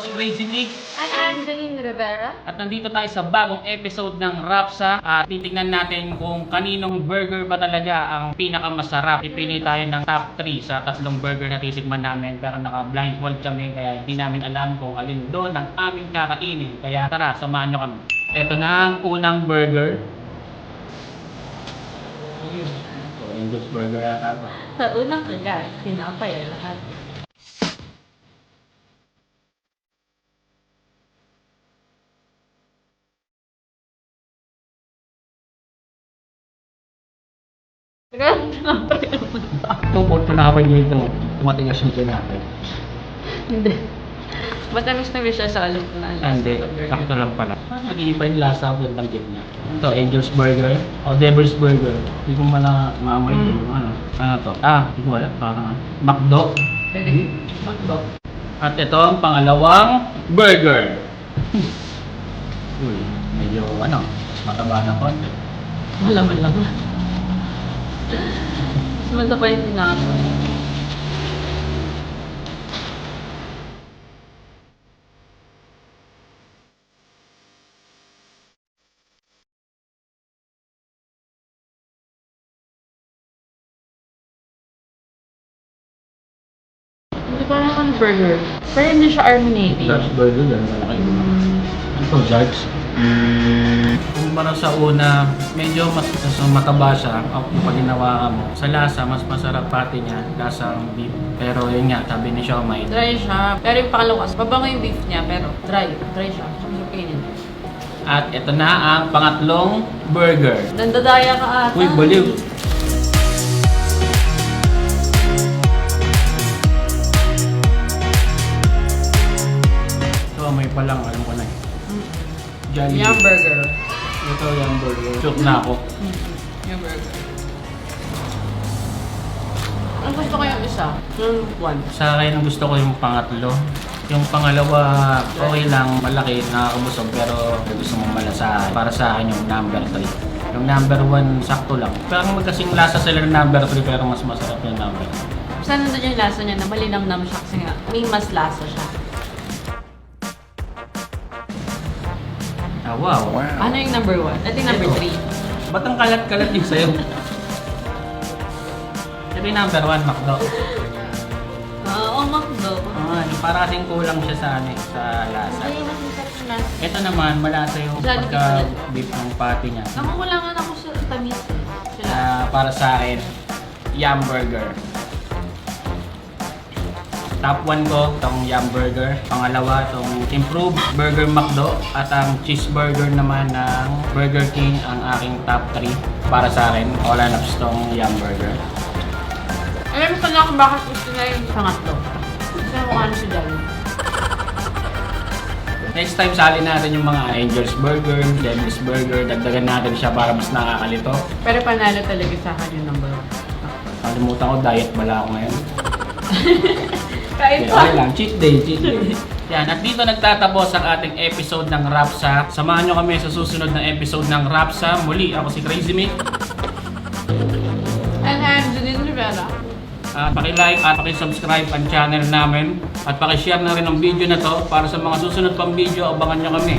si Crazy Nick I'm Angeline Rivera. at nandito tayo sa bagong episode ng Rapsa at titignan natin kung kaninong burger ba talaga ang pinakamasarap. Ipili tayo ng top 3 sa tatlong burger na titikman namin pero naka-blindfold kami kaya hindi namin alam kung alin doon ang aming kakainin. Kaya tara, samahan nyo kami. Ito na ang unang burger. Ito, Angel's Burger yata ba? Sa unang kagat, tinapay ay lahat. Tungkol ko na kapag dito, tumatigas yung tinapay. Hindi. Matamis na siya sa alok na. Ah, Hindi, sakto lang pala. Parang nag-iiba yung lasa ko ng gitna. Ito, Angel's Burger. O, Devil's Burger. Hindi ko mala maamoy ito. Mm. Ano? Ano to? Ah, hindi ko alam. Parang McDo. Magdo. At ito ang pangalawang burger. Uy, medyo ano, mataba na konti. Malaman lang. Mas pa yung. Hindi parang ano burger. Pero hindi siya arminating. Burger, yan. Malaki. Ano to, Judge? Kung parang sa una, medyo mas, mas mataba siya pag ginawa mo. Sa lasa, mas masarap pati niya, lasang beef. Pero yun nga, sabi ni Xiaomai, Dry siya. Pero yung pangalawas, mabango yung beef niya, pero dry. Dry siya. Masarap kainin. At ito na ang pangatlong burger. Nandadaya ka ata. Uy, baliw. Jollibee. Yum burger. Ito yung burger. Shoot na ako. Yum burger. Ang gusto ko yung isa. Yung one. Sa akin, ang gusto ko yung pangatlo. Yung pangalawa, okay lang, malaki, nakakabusog, pero gusto mong malasahan. Para sa akin yung number 3. Yung number 1, sakto lang. Parang magkasing lasa sila ng number 3, pero mas masarap yung number 3. Sana nandun yung lasa niya na malinamnam siya kasi nga may mas lasa siya. Ah, wow. Ano yung number one? Ito yung number Ito. three. Ba't ang kalat-kalat yung sa'yo? Ito yung number 1, Macdo. Ah, Oo, oh, McDo. Ah, yung para kasing kulang siya sa, ano, eh, sa lasa. Ay, mas masarap na. Ito naman, malasa yung Jollibee pagka-beef ng patty niya. Nakukulangan ako sa tamis. eh. Ah, para sa akin, Yum Burger. Top 1 ko, itong Yum Burger. Pangalawa, itong Improved Burger McDo. At ang cheeseburger naman ng Burger King ang aking top 3. Para sa akin, wala na itong Yum Burger. Alam ko na kung bakit gusto na yung pangatlo. Kasi kung ano si Jollibee. Next time, sali natin yung mga Angel's Burger, Devil's Burger. Dagdagan natin siya para mas nakakalito. Pero panalo talaga sa akin yung number one. Kalimutan ko, diet pala ako ngayon. Kahit Okay, okay lang. Cheat day, cheat day. Yan, at dito nagtatapos ang ating episode ng Rapsa. Samahan nyo kami sa susunod na episode ng Rapsa. Muli, ako si Crazy Mick. And I'm Janine Rivera. At paki-like at paki-subscribe ang channel namin. At paki-share na rin ang video na to para sa mga susunod pang video, abangan nyo kami.